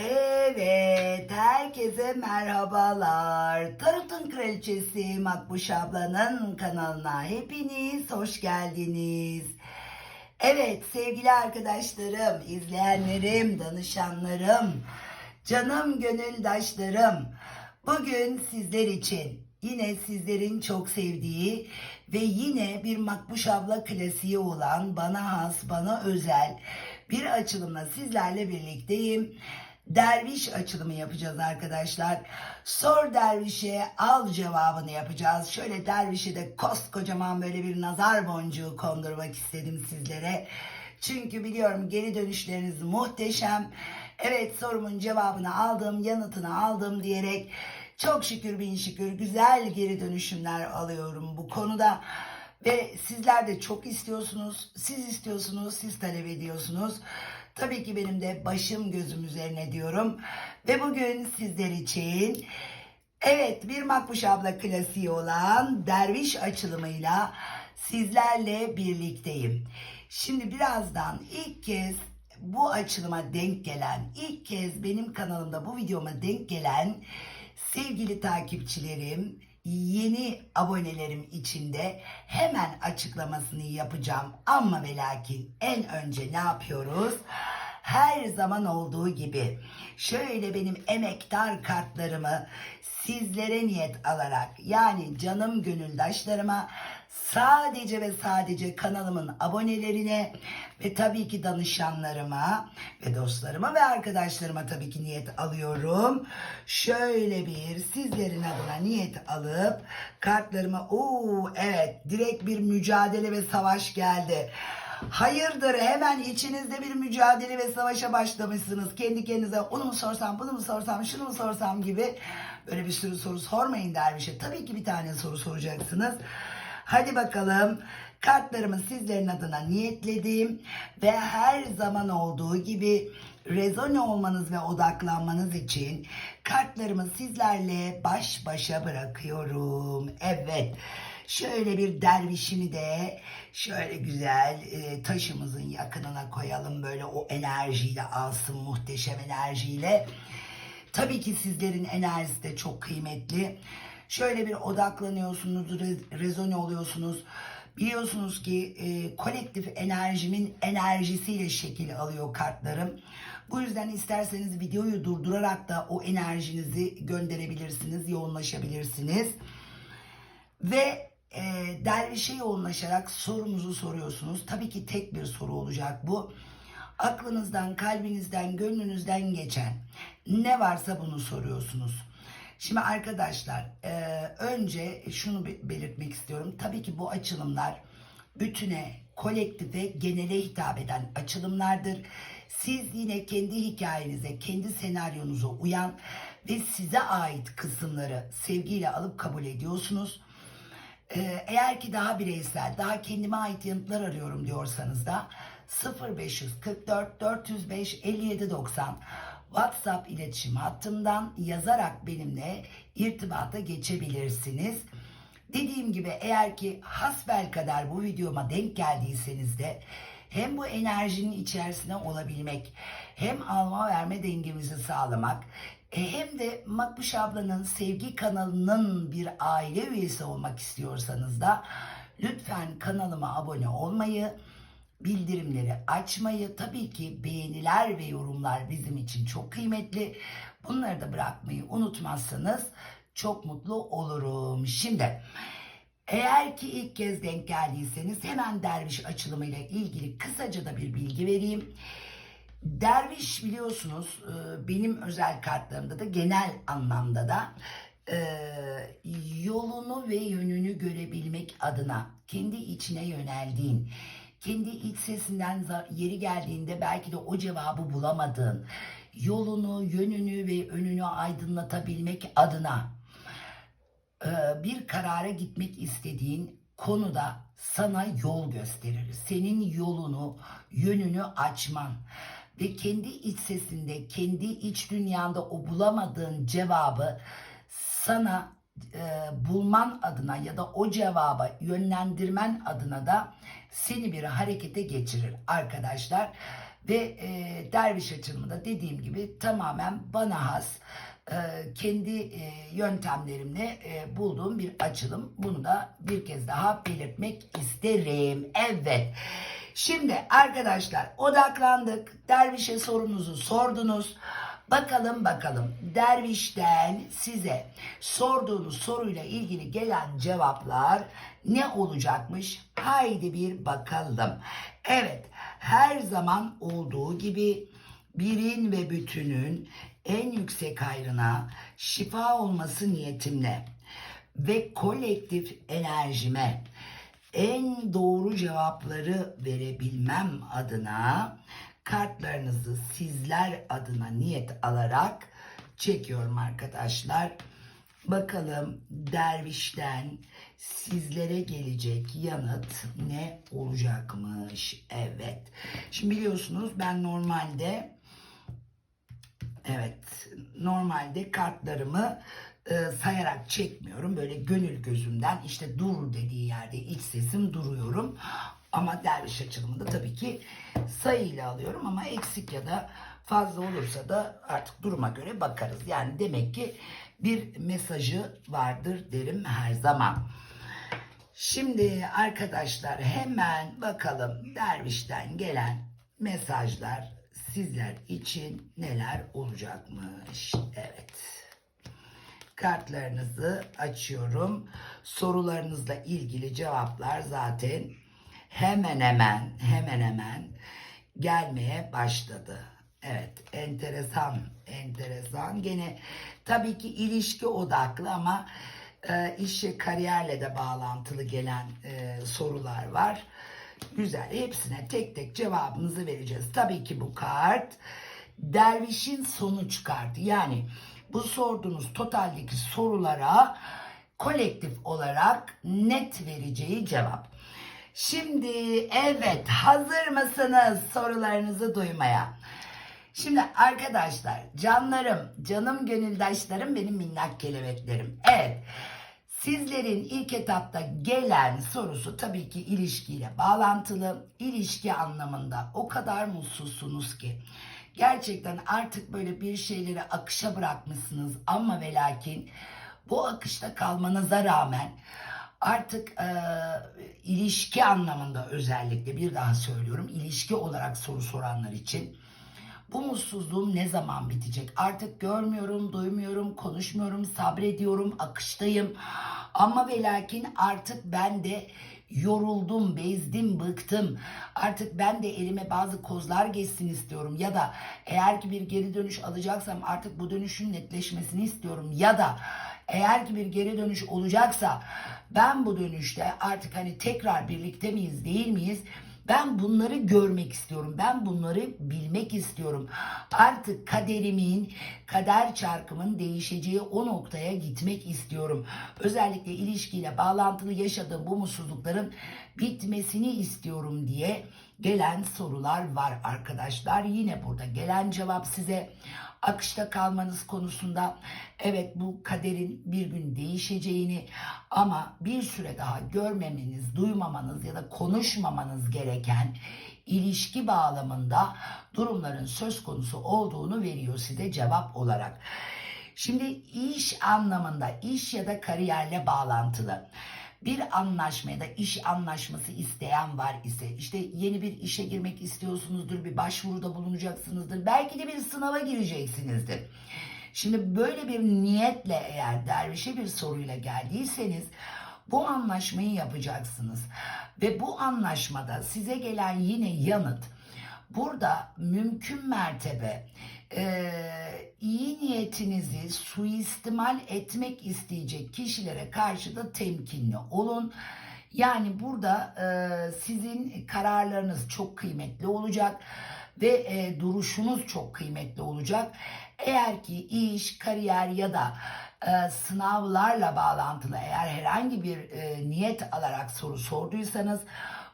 Evet, herkese merhabalar. Tarot'un kraliçesi Makbuş ablanın kanalına hepiniz hoş geldiniz. Evet sevgili arkadaşlarım, izleyenlerim, danışanlarım, canım gönüldaşlarım. Bugün sizler için yine sizlerin çok sevdiği ve yine bir Makbuş abla klasiği olan bana has, bana özel bir açılımla sizlerle birlikteyim. Derviş açılımı yapacağız arkadaşlar. Sor dervişe al cevabını yapacağız. Şöyle dervişe de koskocaman böyle bir nazar boncuğu kondurmak istedim sizlere. Çünkü biliyorum geri dönüşleriniz muhteşem. Evet sorumun cevabını aldım, yanıtını aldım diyerek çok şükür bin şükür güzel geri dönüşümler alıyorum bu konuda. Ve sizler de çok istiyorsunuz, siz istiyorsunuz, siz talep ediyorsunuz. Tabii ki benim de başım gözüm üzerine diyorum. Ve bugün sizler için evet bir Makbuş abla klasiği olan derviş açılımıyla sizlerle birlikteyim. Şimdi birazdan ilk kez bu açılıma denk gelen, ilk kez benim kanalımda bu videoma denk gelen sevgili takipçilerim, yeni abonelerim içinde hemen açıklamasını yapacağım. Ama ve lakin en önce ne yapıyoruz? Her zaman olduğu gibi şöyle benim emektar kartlarımı sizlere niyet alarak yani canım gönüldaşlarıma sadece ve sadece kanalımın abonelerine ve tabii ki danışanlarıma ve dostlarıma ve arkadaşlarıma tabii ki niyet alıyorum. Şöyle bir sizlerin adına niyet alıp kartlarıma ooo evet direkt bir mücadele ve savaş geldi. Hayırdır hemen içinizde bir mücadele ve savaşa başlamışsınız. Kendi kendinize onu mu sorsam, bunu mu sorsam, şunu mu sorsam gibi böyle bir sürü soru sormayın dervişe. Tabii ki bir tane soru soracaksınız. Hadi bakalım kartlarımı sizlerin adına niyetledim ve her zaman olduğu gibi rezone olmanız ve odaklanmanız için kartlarımı sizlerle baş başa bırakıyorum. Evet. Şöyle bir dervişimi de şöyle güzel e, taşımızın yakınına koyalım. Böyle o enerjiyle alsın muhteşem enerjiyle. Tabii ki sizlerin enerjisi de çok kıymetli. Şöyle bir odaklanıyorsunuz, re- rezone oluyorsunuz. Biliyorsunuz ki e, kolektif enerjimin enerjisiyle şekil alıyor kartlarım. Bu yüzden isterseniz videoyu durdurarak da o enerjinizi gönderebilirsiniz, yoğunlaşabilirsiniz. Ve e, dervişe yoğunlaşarak sorunuzu soruyorsunuz. Tabii ki tek bir soru olacak bu. Aklınızdan, kalbinizden, gönlünüzden geçen ne varsa bunu soruyorsunuz. Şimdi arkadaşlar e, önce şunu be- belirtmek istiyorum. Tabii ki bu açılımlar bütüne, kolektife, genele hitap eden açılımlardır. Siz yine kendi hikayenize, kendi senaryonuza uyan ve size ait kısımları sevgiyle alıp kabul ediyorsunuz. Ee, eğer ki daha bireysel, daha kendime ait yanıtlar arıyorum diyorsanız da 0544 405 57 90 WhatsApp iletişim hattımdan yazarak benimle irtibata geçebilirsiniz. Dediğim gibi eğer ki hasbel kadar bu videoma denk geldiyseniz de hem bu enerjinin içerisine olabilmek, hem alma verme dengemizi sağlamak, e, hem de Makbuş ablanın sevgi kanalının bir aile üyesi olmak istiyorsanız da lütfen kanalıma abone olmayı, bildirimleri açmayı, tabii ki beğeniler ve yorumlar bizim için çok kıymetli. Bunları da bırakmayı unutmazsanız çok mutlu olurum. Şimdi eğer ki ilk kez denk geldiyseniz hemen derviş açılımıyla ilgili kısaca da bir bilgi vereyim. Derviş biliyorsunuz e, benim özel kartlarımda da genel anlamda da e, yolunu ve yönünü görebilmek adına kendi içine yöneldiğin, kendi iç sesinden yeri geldiğinde belki de o cevabı bulamadığın, yolunu, yönünü ve önünü aydınlatabilmek adına bir karara gitmek istediğin konuda sana yol gösterir. Senin yolunu, yönünü açman ve kendi iç sesinde, kendi iç dünyanda o bulamadığın cevabı sana e, bulman adına ya da o cevaba yönlendirmen adına da seni bir harekete geçirir arkadaşlar. Ve e, derviş açılımında dediğim gibi tamamen bana has kendi e, yöntemlerimle e, bulduğum bir açılım. Bunu da bir kez daha belirtmek isterim. Evet. Şimdi arkadaşlar odaklandık. Dervişe sorunuzu sordunuz. Bakalım bakalım dervişten size sorduğunuz soruyla ilgili gelen cevaplar ne olacakmış? Haydi bir bakalım. Evet her zaman olduğu gibi birin ve bütünün en yüksek hayrına şifa olması niyetimle ve kolektif enerjime en doğru cevapları verebilmem adına kartlarınızı sizler adına niyet alarak çekiyorum arkadaşlar. Bakalım dervişten sizlere gelecek yanıt ne olacakmış? Evet. Şimdi biliyorsunuz ben normalde Evet, normalde kartlarımı e, sayarak çekmiyorum. Böyle gönül gözümden işte dur dediği yerde iç sesim duruyorum. Ama derviş açılımında tabii ki sayıyla alıyorum ama eksik ya da fazla olursa da artık duruma göre bakarız. Yani demek ki bir mesajı vardır derim her zaman. Şimdi arkadaşlar hemen bakalım dervişten gelen mesajlar sizler için neler olacakmış. Evet. Kartlarınızı açıyorum. Sorularınızla ilgili cevaplar zaten hemen hemen hemen hemen gelmeye başladı. Evet, enteresan, enteresan. Gene tabii ki ilişki odaklı ama e, işe kariyerle de bağlantılı gelen e, sorular var. Güzel. Hepsine tek tek cevabımızı vereceğiz. Tabii ki bu kart dervişin sonuç kartı. Yani bu sorduğunuz totaldeki sorulara kolektif olarak net vereceği cevap. Şimdi evet hazır mısınız sorularınızı duymaya? Şimdi arkadaşlar canlarım, canım gönüldaşlarım benim minnak kelebeklerim. Evet Sizlerin ilk etapta gelen sorusu tabii ki ilişkiyle bağlantılı. İlişki anlamında o kadar mutsuzsunuz ki. Gerçekten artık böyle bir şeyleri akışa bırakmışsınız ama ve lakin bu akışta kalmanıza rağmen artık e, ilişki anlamında özellikle bir daha söylüyorum ilişki olarak soru soranlar için bu mutsuzluğum ne zaman bitecek? Artık görmüyorum, duymuyorum, konuşmuyorum, sabrediyorum, akıştayım. Ama ve lakin artık ben de yoruldum, bezdim, bıktım. Artık ben de elime bazı kozlar geçsin istiyorum. Ya da eğer ki bir geri dönüş alacaksam artık bu dönüşün netleşmesini istiyorum. Ya da eğer ki bir geri dönüş olacaksa ben bu dönüşte artık hani tekrar birlikte miyiz değil miyiz? Ben bunları görmek istiyorum. Ben bunları bilmek istiyorum. Artık kaderimin, kader çarkımın değişeceği o noktaya gitmek istiyorum. Özellikle ilişkiyle bağlantılı yaşadığım bu mutsuzlukların bitmesini istiyorum diye gelen sorular var arkadaşlar. Yine burada gelen cevap size akışta kalmanız konusunda evet bu kaderin bir gün değişeceğini ama bir süre daha görmemeniz, duymamanız ya da konuşmamanız gereken ilişki bağlamında durumların söz konusu olduğunu veriyor size cevap olarak. Şimdi iş anlamında iş ya da kariyerle bağlantılı bir anlaşma ya da iş anlaşması isteyen var ise işte yeni bir işe girmek istiyorsunuzdur, bir başvuruda bulunacaksınızdır, belki de bir sınava gireceksinizdir. Şimdi böyle bir niyetle eğer dervişe bir soruyla geldiyseniz bu anlaşmayı yapacaksınız. Ve bu anlaşmada size gelen yine yanıt burada mümkün mertebe e, iyi niyetinizi suistimal etmek isteyecek kişilere karşı da temkinli olun. Yani burada e, sizin kararlarınız çok kıymetli olacak ve e, duruşunuz çok kıymetli olacak. Eğer ki iş, kariyer ya da e, sınavlarla bağlantılı eğer herhangi bir e, niyet alarak soru sorduysanız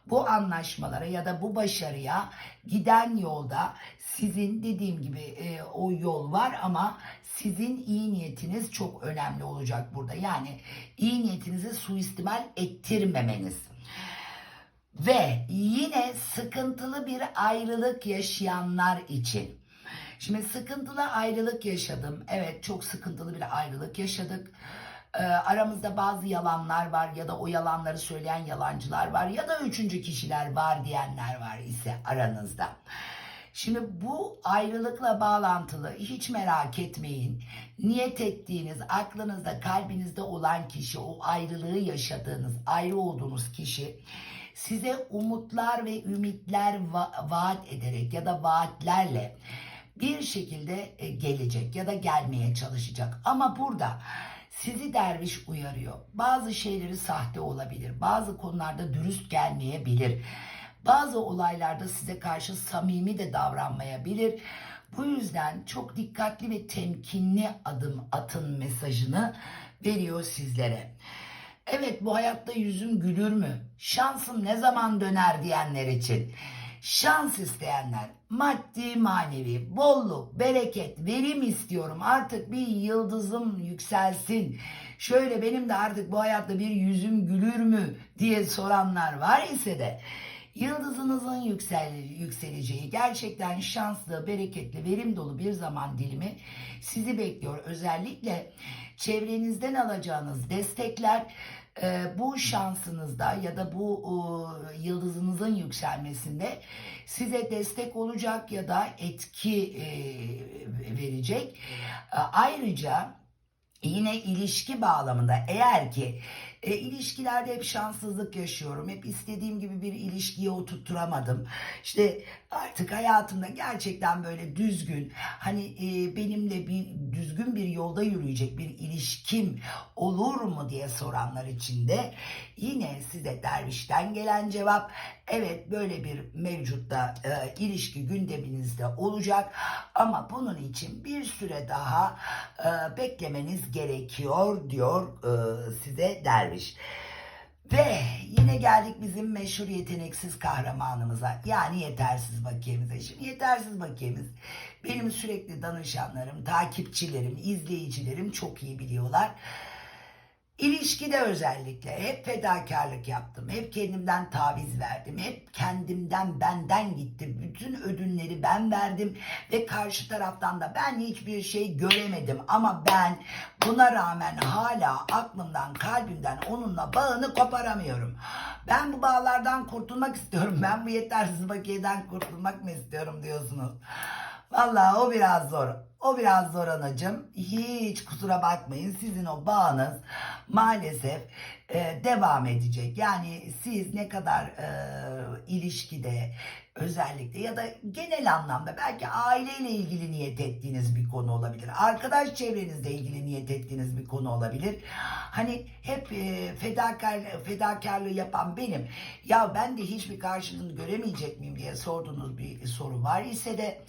bu anlaşmalara ya da bu başarıya giden yolda sizin dediğim gibi e, o yol var ama sizin iyi niyetiniz çok önemli olacak burada. Yani iyi niyetinizi suistimal ettirmemeniz. Ve yine sıkıntılı bir ayrılık yaşayanlar için. Şimdi sıkıntılı ayrılık yaşadım. Evet çok sıkıntılı bir ayrılık yaşadık. Ee, aramızda bazı yalanlar var ya da o yalanları söyleyen yalancılar var ya da üçüncü kişiler var diyenler var ise aranızda. Şimdi bu ayrılıkla bağlantılı hiç merak etmeyin. Niyet ettiğiniz, aklınızda, kalbinizde olan kişi, o ayrılığı yaşadığınız, ayrı olduğunuz kişi size umutlar ve ümitler va- vaat ederek ya da vaatlerle bir şekilde e, gelecek ya da gelmeye çalışacak. Ama burada sizi derviş uyarıyor. Bazı şeyleri sahte olabilir. Bazı konularda dürüst gelmeyebilir. Bazı olaylarda size karşı samimi de davranmayabilir. Bu yüzden çok dikkatli ve temkinli adım atın mesajını veriyor sizlere. Evet bu hayatta yüzüm gülür mü? Şansım ne zaman döner diyenler için. Şans isteyenler, maddi manevi, bolluk, bereket, verim istiyorum. Artık bir yıldızım yükselsin. Şöyle benim de artık bu hayatta bir yüzüm gülür mü diye soranlar var ise de yıldızınızın yüksel, yükseleceği gerçekten şanslı, bereketli, verim dolu bir zaman dilimi sizi bekliyor. Özellikle çevrenizden alacağınız destekler e, bu şansınızda ya da bu e, yıldızınızın yükselmesinde size destek olacak ya da etki e, verecek. E, ayrıca yine ilişki bağlamında eğer ki e, ilişkilerde hep şanssızlık yaşıyorum. Hep istediğim gibi bir ilişkiye oturtturamadım. İşte artık hayatımda gerçekten böyle düzgün hani e, benimle bir düzgün bir yolda yürüyecek bir ilişkim olur mu diye soranlar için de yine size dervişten gelen cevap evet böyle bir mevcutta e, ilişki gündeminizde olacak ama bunun için bir süre daha e, beklemeniz gerekiyor diyor e, size derviş. Ve yine geldik bizim meşhur yeteneksiz kahramanımıza. Yani yetersiz bakiyemize. Şimdi yetersiz bakiyemiz benim sürekli danışanlarım, takipçilerim, izleyicilerim çok iyi biliyorlar. İlişkide özellikle hep fedakarlık yaptım. Hep kendimden taviz verdim. Hep kendimden benden gitti. Bütün ödünleri ben verdim ve karşı taraftan da ben hiçbir şey göremedim. Ama ben buna rağmen hala aklımdan, kalbimden onunla bağını koparamıyorum. Ben bu bağlardan kurtulmak istiyorum. Ben bu yetersiz bakiyeden kurtulmak mı istiyorum diyorsunuz. Vallahi o biraz zor. O biraz zor anacığım. Hiç kusura bakmayın. Sizin o bağınız maalesef e, devam edecek. Yani siz ne kadar e, ilişkide özellikle ya da genel anlamda belki aileyle ilgili niyet ettiğiniz bir konu olabilir. Arkadaş çevrenizle ilgili niyet ettiğiniz bir konu olabilir. Hani hep e, fedakar, fedakarlığı yapan benim. Ya ben de hiçbir karşılığını göremeyecek miyim diye sorduğunuz bir soru var ise de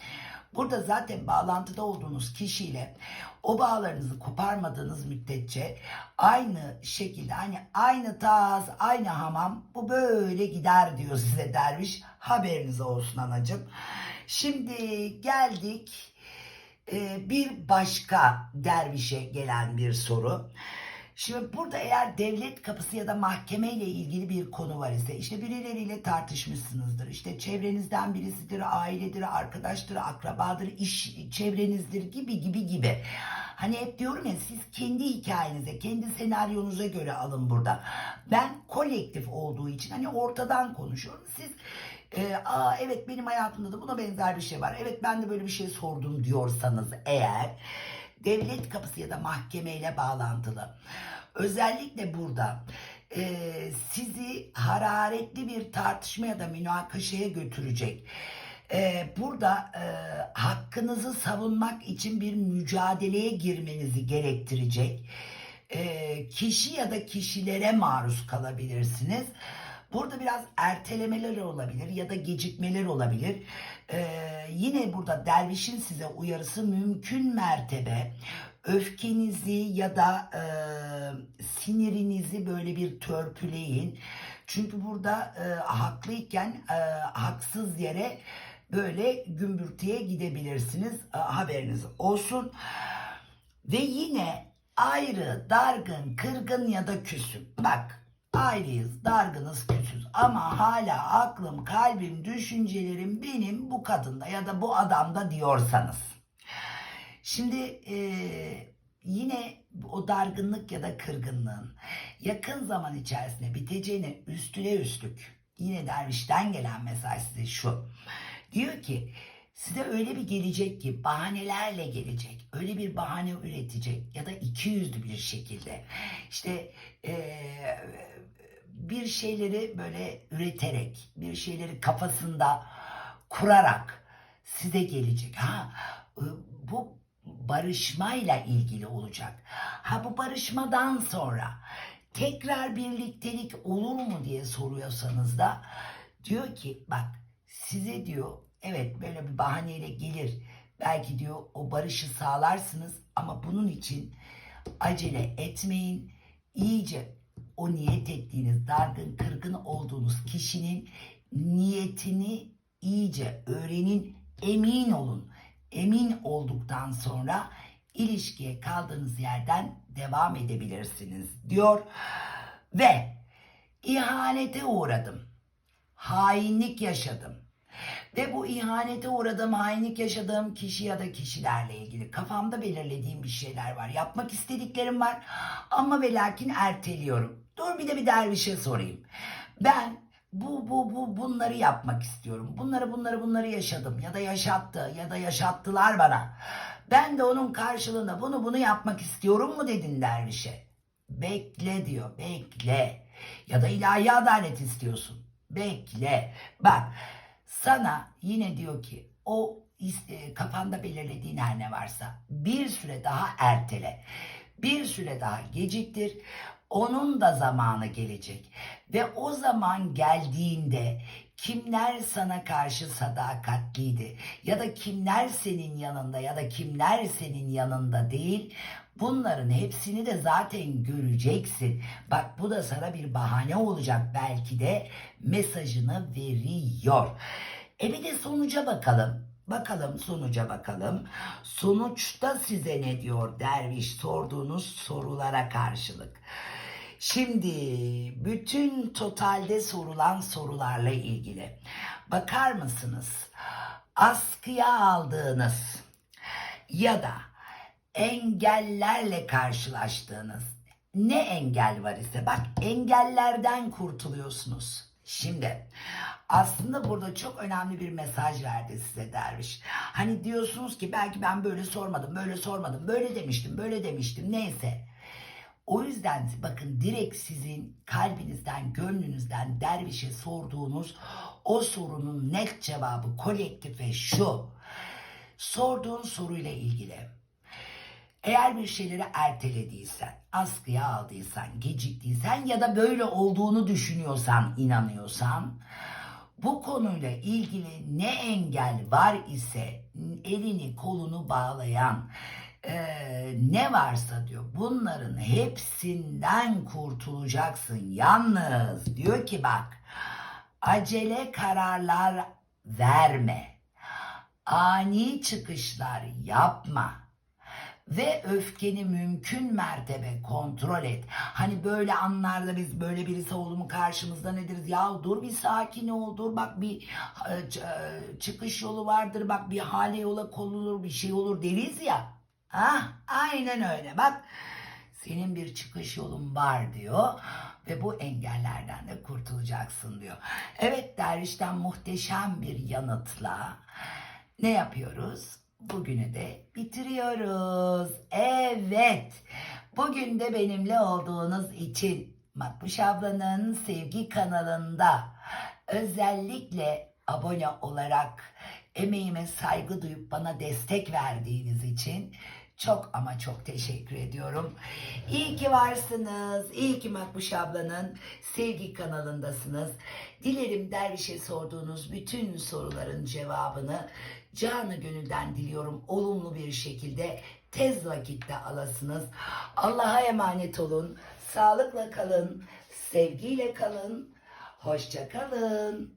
Burada zaten bağlantıda olduğunuz kişiyle o bağlarınızı koparmadığınız müddetçe aynı şekilde hani aynı taz, aynı hamam bu böyle gider diyor size derviş. Haberiniz olsun anacığım. Şimdi geldik e, bir başka dervişe gelen bir soru. Şimdi burada eğer devlet kapısı ya da mahkeme ile ilgili bir konu var ise işte birileriyle tartışmışsınızdır. İşte çevrenizden birisidir, ailedir, arkadaştır, akrabadır, iş çevrenizdir gibi gibi gibi. Hani hep diyorum ya siz kendi hikayenize, kendi senaryonuza göre alın burada. Ben kolektif olduğu için hani ortadan konuşuyorum. Siz e, aa evet benim hayatımda da buna benzer bir şey var. Evet ben de böyle bir şey sordum diyorsanız eğer devlet kapısı ya da mahkemeyle bağlantılı. Özellikle burada e, sizi hararetli bir tartışma ya da münakaşaya götürecek. E, burada e, hakkınızı savunmak için bir mücadeleye girmenizi gerektirecek e, kişi ya da kişilere maruz kalabilirsiniz. Burada biraz ertelemeler olabilir ya da gecikmeler olabilir. Ee, yine burada dervişin size uyarısı mümkün mertebe öfkenizi ya da e, sinirinizi böyle bir törpüleyin. Çünkü burada e, haklıyken e, haksız yere böyle gümbürtüye gidebilirsiniz. E, haberiniz olsun. Ve yine ayrı, dargın, kırgın ya da küsüm. Bak ayrıyız, dargınız, küsüz ama hala aklım, kalbim, düşüncelerim benim bu kadında ya da bu adamda diyorsanız. Şimdi eee, yine o dargınlık ya da kırgınlığın yakın zaman içerisinde biteceğine üstüne üstlük yine dervişten gelen mesaj size şu. Diyor ki size öyle bir gelecek ki bahanelerle gelecek. Öyle bir bahane üretecek ya da iki yüzlü bir şekilde. İşte eee, bir şeyleri böyle üreterek, bir şeyleri kafasında kurarak size gelecek. Ha e, bu barışmayla ilgili olacak. Ha bu barışmadan sonra tekrar birliktelik olur mu diye soruyorsanız da diyor ki bak size diyor evet böyle bir bahaneyle gelir. Belki diyor o barışı sağlarsınız ama bunun için acele etmeyin. İyice o niyet ettiğiniz dargın kırgın olduğunuz kişinin niyetini iyice öğrenin emin olun. Emin olduktan sonra ilişkiye kaldığınız yerden devam edebilirsiniz diyor. Ve ihanete uğradım. Hainlik yaşadım. Ve bu ihanete uğradığım, hainlik yaşadığım kişi ya da kişilerle ilgili kafamda belirlediğim bir şeyler var. Yapmak istediklerim var ama ve lakin erteliyorum. Dur bir de bir dervişe sorayım. Ben bu bu bu bunları yapmak istiyorum. Bunları bunları bunları yaşadım ya da yaşattı ya da yaşattılar bana. Ben de onun karşılığında bunu bunu yapmak istiyorum mu dedin dervişe. Bekle diyor, bekle. Ya da ilahi adalet istiyorsun. Bekle. Bak sana yine diyor ki o e, kafanda belirlediğin her ne varsa bir süre daha ertele. Bir süre daha geciktir. Onun da zamanı gelecek. Ve o zaman geldiğinde kimler sana karşı sadakatliydi ya da kimler senin yanında ya da kimler senin yanında değil bunların hepsini de zaten göreceksin. Bak bu da sana bir bahane olacak belki de mesajını veriyor. E bir de sonuca bakalım. Bakalım sonuca bakalım. Sonuçta size ne diyor derviş sorduğunuz sorulara karşılık. Şimdi bütün totalde sorulan sorularla ilgili bakar mısınız? Askıya aldığınız ya da engellerle karşılaştığınız ne engel var ise bak engellerden kurtuluyorsunuz. Şimdi aslında burada çok önemli bir mesaj verdi size derviş. Hani diyorsunuz ki belki ben böyle sormadım, böyle sormadım, böyle demiştim, böyle demiştim neyse. O yüzden bakın direkt sizin kalbinizden, gönlünüzden dervişe sorduğunuz o sorunun net cevabı kolektife şu. Sorduğun soruyla ilgili. Eğer bir şeyleri ertelediysen, askıya aldıysan, geciktiysen ya da böyle olduğunu düşünüyorsan, inanıyorsan bu konuyla ilgili ne engel var ise elini kolunu bağlayan eee, ne varsa diyor bunların hepsinden kurtulacaksın. Yalnız diyor ki bak acele kararlar verme. Ani çıkışlar yapma ve öfkeni mümkün mertebe kontrol et. Hani böyle anlarda biz böyle birisi oldu mu karşımızda ne deriz? Ya dur bir sakin ol dur bak bir e, e, çıkış yolu vardır bak bir hale yola konulur bir şey olur deriz ya. Ha aynen öyle bak senin bir çıkış yolun var diyor ve bu engellerden de kurtulacaksın diyor. Evet dervişten muhteşem bir yanıtla ne yapıyoruz? Bugünü de bitiriyoruz. Evet. Bugün de benimle olduğunuz için Makbuş ablanın sevgi kanalında özellikle abone olarak emeğime saygı duyup bana destek verdiğiniz için çok ama çok teşekkür ediyorum. İyi ki varsınız. İyi ki Makbuş ablanın sevgi kanalındasınız. Dilerim dervişe sorduğunuz bütün soruların cevabını canı gönülden diliyorum. Olumlu bir şekilde tez vakitte alasınız. Allah'a emanet olun. Sağlıkla kalın. Sevgiyle kalın. Hoşça kalın.